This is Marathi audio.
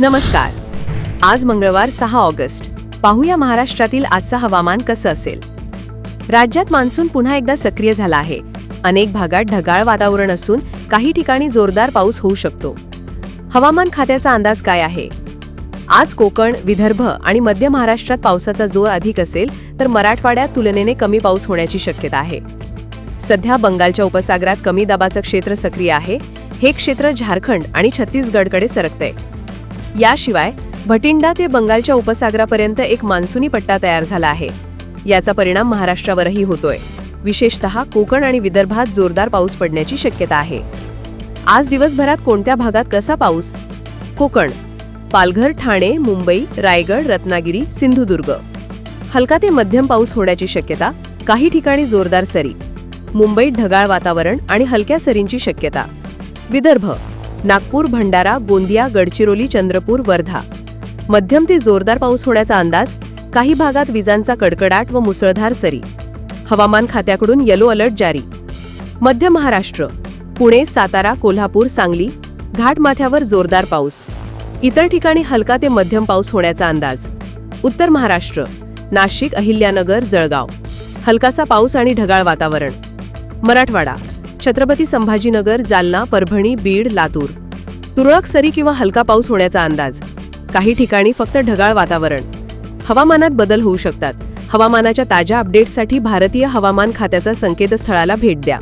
नमस्कार. आज मंगळवार सहा ऑगस्ट. पाहूया महाराष्ट्रातील आजचं हवामान कसं असेल. राज्यात मान्सून पुन्हा एकदा सक्रिय झाला आहे. अनेक भागात ढगाळ वातावरण असून काही ठिकाणी जोरदार पाऊस होऊ शकतो. हवामान खात्याचा अंदाज काय आहे? आज कोकण विदर्भ आणि मध्य महाराष्ट्रात पावसाचा जोर अधिक असेल तर मराठवाड्यात तुलनेने कमी पाऊस होण्याची शक्यता आहे. सध्या बंगालच्या उपसागरात कमी दाबाचं क्षेत्र सक्रिय आहे. हे क्षेत्र झारखंड आणि छत्तीसगडकडे सरकतंय. याशिवाय भटिंडा ते बंगालच्या उपसागरापर्यंत एक मान्सूनी पट्टा तयार झाला आहे. याचा परिणाम महाराष्ट्रावरही होतोय. विशेषतः कोकण आणि विदर्भात जोरदार पाऊस पडण्याची शक्यता आहे. आज दिवसभरात कोणत्या भागात कसा पाऊस? कोकण पालघर ठाणे मुंबई रायगड रत्नागिरी सिंधुदुर्ग. हलका ते मध्यम पाऊस होण्याची शक्यता काही ठिकाणी जोरदार सरी. मुंबईत ढगाळ वातावरण आणि हलक्या सरींची शक्यता. विदर्भ नागपूर भंडारा गोंदिया गडचिरोली चंद्रपूर वर्धा. मध्यम ते जोरदार पाऊस होण्याचा अंदाज काही भागात विजांचा कडकडाट व मुसळधार सरी. हवामान खात्याकडून येलो अलर्ट जारी. मध्य महाराष्ट्र पुणे सातारा कोल्हापूर सांगली घाटमाथ्यावर जोरदार पाऊस. इतर ठिकाणी हलका ते मध्यम पाऊस होण्याचा अंदाज. उत्तर महाराष्ट्र नाशिक अहिल्यानगर जळगाव. हलकासा पाऊस आणि ढगाळ वातावरण. मराठवाडा छत्रपती संभाजीनगर जालना परभणी बीड लातूर. तुरळक सरी किंवा हलका पाऊस होण्याचा अंदाज. काही ठिकाणी फक्त ढगाळ वातावरण. हवामानात बदल होऊ शकतात. हवामानाच्या ताज्या अपडेट्ससाठी भारतीय हवामान खात्याचा संकेतस्थळाला भेट द्या.